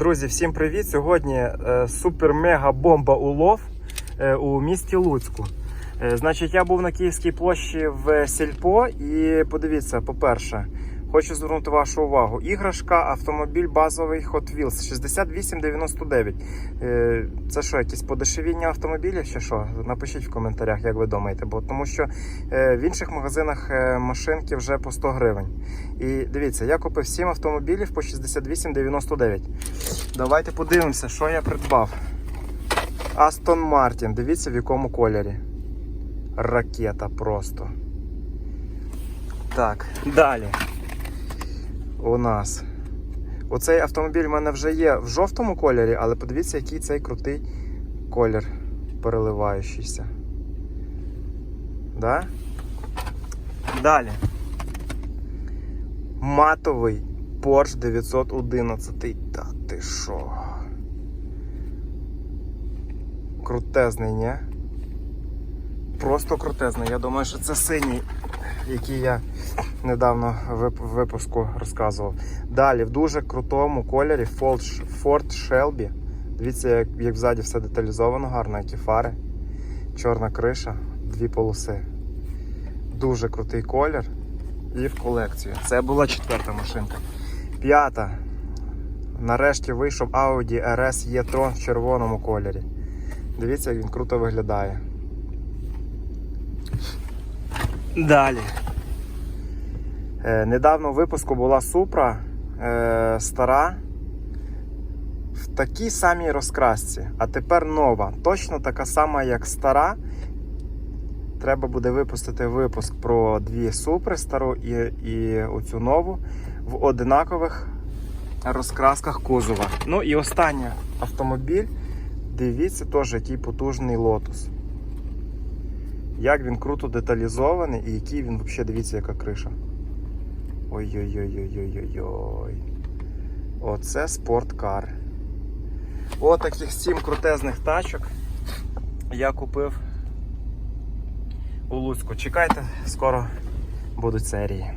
Друзі, всім привіт! Сьогодні е, супер-мега-бомба улов е, у місті Луцьку. Е, значить, я був на Київській площі в Сільпо і подивіться, по-перше, хочу звернути вашу увагу. Іграшка, автомобіль базовий Hot Wheels 6899. Е, це що, якісь подешевіння автомобілів чи що? Напишіть в коментарях, як ви думаєте, бо тому що е, в інших магазинах е, машинки вже по 100 гривень. І дивіться, я купив 7 автомобілів по 68,99. Давайте подивимося, що я придбав. Астон Мартін. Дивіться в якому кольорі. Ракета просто. Так, далі. У нас. Оцей автомобіль в мене вже є в жовтому кольорі, але подивіться, який цей крутий колір переливаючийся. Да? Далі матовий Porsche 911. Та ти що? Крутезний, ні? Просто крутезний. Я думаю, що це синій, який я недавно в випуску розказував. Далі, в дуже крутому кольорі Ford, Shelby. Дивіться, як, як ззаді все деталізовано, гарно, які фари. Чорна криша, дві полоси. Дуже крутий колір і в колекцію. Це була четверта машинка. П'ята. Нарешті вийшов Audi RS e-tron в червоному кольорі. Дивіться, як він круто виглядає. Далі. Е, недавно в випуску була Supra е, стара в такій самій розкрасці, а тепер нова. Точно така сама, як стара. Треба буде випустити випуск про дві супри стару і, і оцю нову в одинакових розкрасках кузова. Ну і останній автомобіль. Дивіться теж, який потужний лотус. Як він круто деталізований і який він взагалі, дивіться, яка криша. Ой-ой-ой-ой-ой-ой-ой. Оце спорткар. От таких сім крутезних тачок я купив у Луцьку. Чекайте, скоро будуть серії.